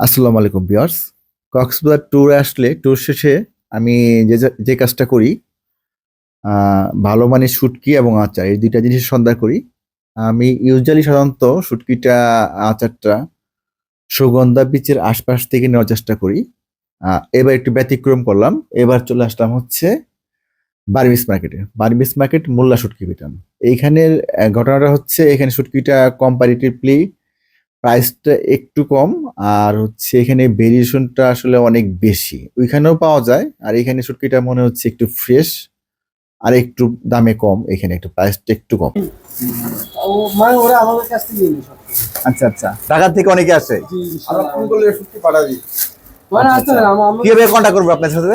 আসসালামু আলাইকুম বিয়ার্স কক্সবাজার ট্যুরে আসলে ট্যুর শেষে আমি যে যে- কাজটা করি ভালো মানের শুটকি এবং আচার, এই দুইটা জিনিসের সন্ধান করি। আমি ইউজুয়ালি সাধারণত শুটকিটা, আচারটা সুগন্ধা বিচের আশপাশ থেকে নেওয়ার চেষ্টা করি। এবার একটু ব্যতিক্রম করলাম। এবার চলে আসলাম হচ্ছে বার্মিস মার্কেটে বার্মিস মার্কেট মোল্লা শুটকি বিটান এইখানের ঘটনাটা হচ্ছে এখানে শুটকিটা কম্পারিটিভলি প্রাইসটা একটু কম আর হচ্ছে এখানে ভেরিয়েশনটা আসলে অনেক বেশি। ওইখানেও পাওয়া যায় আর এখানে শুটকিটা মনে হচ্ছে একটু ফ্রেশ আর একটু দামে কম এখানে একটু প্রাইসটা একটু কম। ও ওরা আমাদের কাছ থেকে নিয়ে সব আচ্ছা আচ্ছা। ঢাকা থেকে অনেকে আসে? আমরা- কীভাবে কন্ট্যাক্ট করব আপনার সাথে?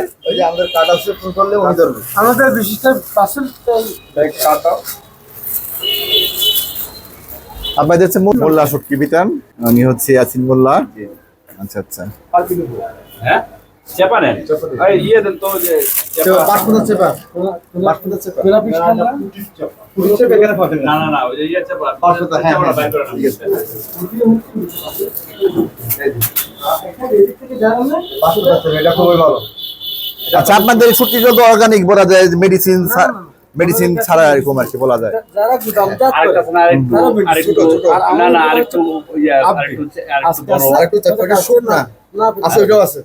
আমাদের বিশিষ্ট আপনাদের হচ্ছে মোল্লা শুটকি বিতান? উনি হচ্ছে ইয়াসিন মোল্লা। আচ্ছা আচ্ছা। হ্যাঁ? চেপা নেন ইয়ে দেন তো যে চেপা। না না না ওই যে ইয়ে চেপা। হ্যাঁ, হ্যাঁ, আচ্ছা আপনাদের শুটকি যত অর্গানিক বলা যায় মেডিসিন মেডিসিন ছাড়া এরকম আর কি বলা যায়। যারা গুদামজাত আরেকটা করে আছে না আরেকটু তারা আরেকটু ছোট, ছোট। না না আরেকটু আরেকটু আরেকটু বড়। আরেকটু চেপা এটা শুন না না আছে ওটাও আছে।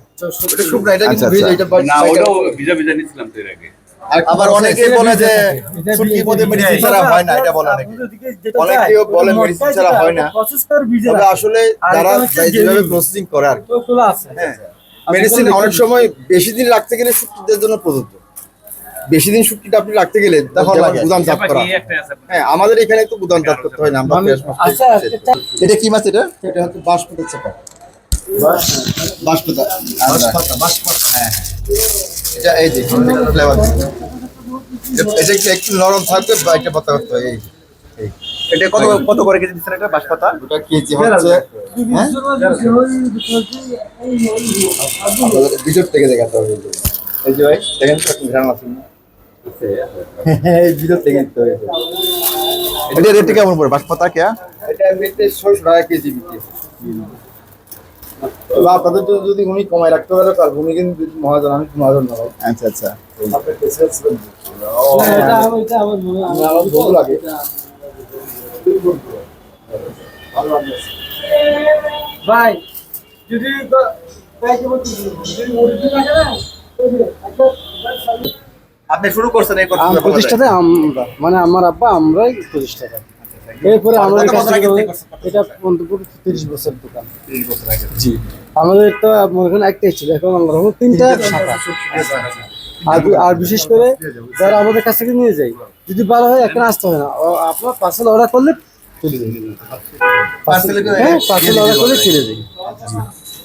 এটা শুন না এটা কিন্তু। এটা বাইরে না ওটাও ভিজা ভিজা নিছিলাম তো এর আগে। আবার অনেকে বলে যে শুটকির মধ্যে মেডিসিন ছাড়া হয় না এটা বলে অনেকে। বলে মেডিসিন ছাড়া হয় না। তবে আসলে যারা যেভাবে প্রসেসিং করে আর আছে। হ্যাঁ। মেডিসিন অনেক সময় বেশি দিন রাখতে গেলে শুটকিদের জন্য প্রযোজ্য। বেশি দিন শুটকিটা আপনি রাখতে গেলে তখন গুদাম চেপা করা হ্যাঁ। আমাদের এখানে তো গুদাম জাত করতে হয় না আমরা ফ্রেশ মাছ আচ্ছা এটা কি মাছ এটা? এটা হচ্ছে বাসমতি চেপা হ্যাঁ এটা এই যে ফ্লেভার এটা একটু একটু নরম থাকবে বা এটা পাতা করতে হয় এই এই এটা কত কত করে কেজি দিচ্ছেন এটা বাঁশপাতা? ওটা কেজি হচ্ছে হ্যাঁ? আপনাদের থেকে দেখাতে হবে। এই যে। ভাই দেখেন ঘ্রাণ আছে এটা রেট কেমন পড়ে? বাঁশপাতা কে এটা এমনিতে ছয়শো টাকা কেজি বিক্রি আপনাদের তো যদি উনি কমায় রাখতে পারে পারব উনি কিন্তু মহাজন আমি মহাজন না আচ্ছা আচ্ছা। হয়। আমার ভুল লাগে। ভাই যদি আপনি শুরু করছেন এই আম প্রতিষ্ঠাতে আমরা মানে আমার আব্বা আমরাই প্রতিষ্ঠাতা। এরপরে আমাদের কাছে? এটা তিরিশ বছর দোকান জি। আমাদের তো মনে করেন একটাই ছিল এখন আমরা তিনটা। শাখা। আর বিশেষ করে যারা আমাদের কাছ থেকে নিয়ে যাই যদি ভালো হয় এখানে আসতে হয় না। আপনার পার্সেল অর্ডার করলে চলে হ্যাঁ পার্সেল অর্ডার করলে চলে যাবে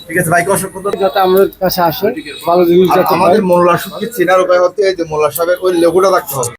ঠিক আছে ভাইকে অসংখ্য ধন্যবাদ। যাতে আমাদের কাছে আসে ভালো জিনিস আমাদের। মোল্লা সাহেবকে চেনার উপায় হচ্ছে এই যে মোল্লা সাহেবের ওই লেবুটা রাখতে হবে